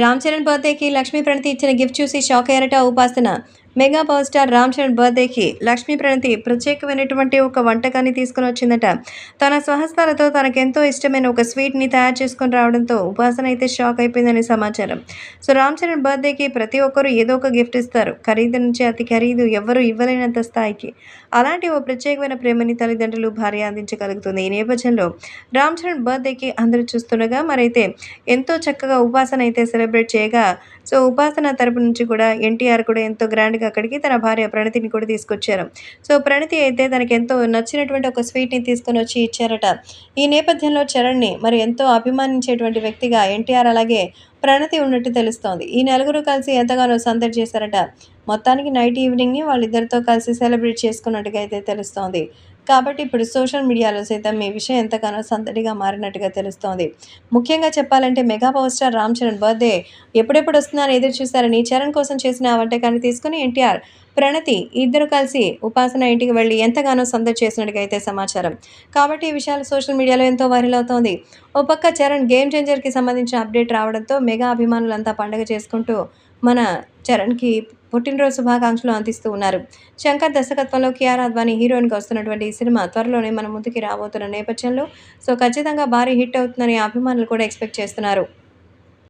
రామ్ చరణ్ బర్త్డేకి లక్ష్మీ ప్రణతి ఇచ్చిన గిఫ్ట్ చూసి shock అయ్యారట Upasana. Mega power star Ram Charan బర్త్డేకి లక్ష్మీ ప్రణతి ప్రత్యేకమైనటువంటి ఒక వంటకాన్ని తీసుకుని వచ్చిందట. తన స్వహస్తాలతో తనకెంతో ఇష్టమైన ఒక స్వీట్ని తయారు చేసుకొని రావడంతో ఉపాసన అయితే షాక్ అయిపోయిందని సమాచారం. సో రామ్ చరణ్ బర్త్డేకి ప్రతి ఒక్కరు ఏదో ఒక గిఫ్ట్ ఇస్తారు. ఖరీదు నుంచి అతి ఖరీదు ఎవ్వరూ ఇవ్వలేనంత స్థాయికి. అలాంటి ఓ ప్రత్యేకమైన ప్రేమని తల్లిదండ్రులు భార్య అందించగలుగుతుంది. ఈ నేపథ్యంలో రామ్ చరణ్ బర్త్డేకి అందరూ చూస్తుండగా మరైతే ఎంతో చక్కగా ఉపాసన అయితే సెలబ్రేట్ చేయగా సో ఉపాసన తరపు నుంచి కూడా ఎన్టీఆర్ కూడా ఎంతో గ్రాండ్గా అక్కడికి తన భార్య ప్రణతిని కూడా తీసుకొచ్చారు. సో ప్రణతి అయితే తనకి ఎంతో నచ్చినటువంటి ఒక స్వీట్ని తీసుకొని వచ్చి ఇచ్చారట. ఈ నేపథ్యంలో చరణ్ని మరి ఎంతో అభిమానించేటువంటి వ్యక్తిగా ఎన్టీఆర్ అలాగే ప్రణతి ఉన్నట్టు తెలుస్తోంది. ఈ నలుగురు కలిసి ఎంతగానో సందడి చేశారట. మొత్తానికి నైట్ ఈవినింగ్ని వాళ్ళిద్దరితో కలిసి సెలబ్రేట్ చేసుకున్నట్టుగా అయితే తెలుస్తోంది. కాబట్టి ఇప్పుడు సోషల్ మీడియాలో సైతం ఈ విషయం ఎంతగానో సందడిగా మారినట్టుగా తెలుస్తోంది. ముఖ్యంగా చెప్పాలంటే mega power star Ram Charan birthday ఎప్పుడెప్పుడు వస్తుందని ఎదురు చూశారని చరణ్ కోసం చేసిన ఆ వంటకాన్ని తీసుకుని ఎన్టీఆర్ ప్రణతి ఇద్దరు కలిసి ఉపాసన ఇంటికి వెళ్ళి ఎంతగానో సందడి చేసినట్టుగా అయితే సమాచారం. కాబట్టి ఈ విషయాలు సోషల్ మీడియాలో ఎంతో వైరల్ అవుతోంది. ఓ పక్క చరణ్ గేమ్ చేంజర్కి సంబంధించిన అప్డేట్ రావడంతో మెగా అభిమానులంతా పండుగ చేసుకుంటూ మన చరణ్కి పుట్టినరోజు శుభాకాంక్షలు అందిస్తూ ఉన్నారు. శంకర్ దర్శకత్వంలో కియార్ అద్వానీ హీరోయిన్గా వస్తున్నటువంటి ఈ సినిమా త్వరలోనే మన ముందుకి రాబోతున్న నేపథ్యంలో సో ఖచ్చితంగా భారీ హిట్ అవుతుందని అభిమానులు కూడా ఎక్స్పెక్ట్ చేస్తున్నారు.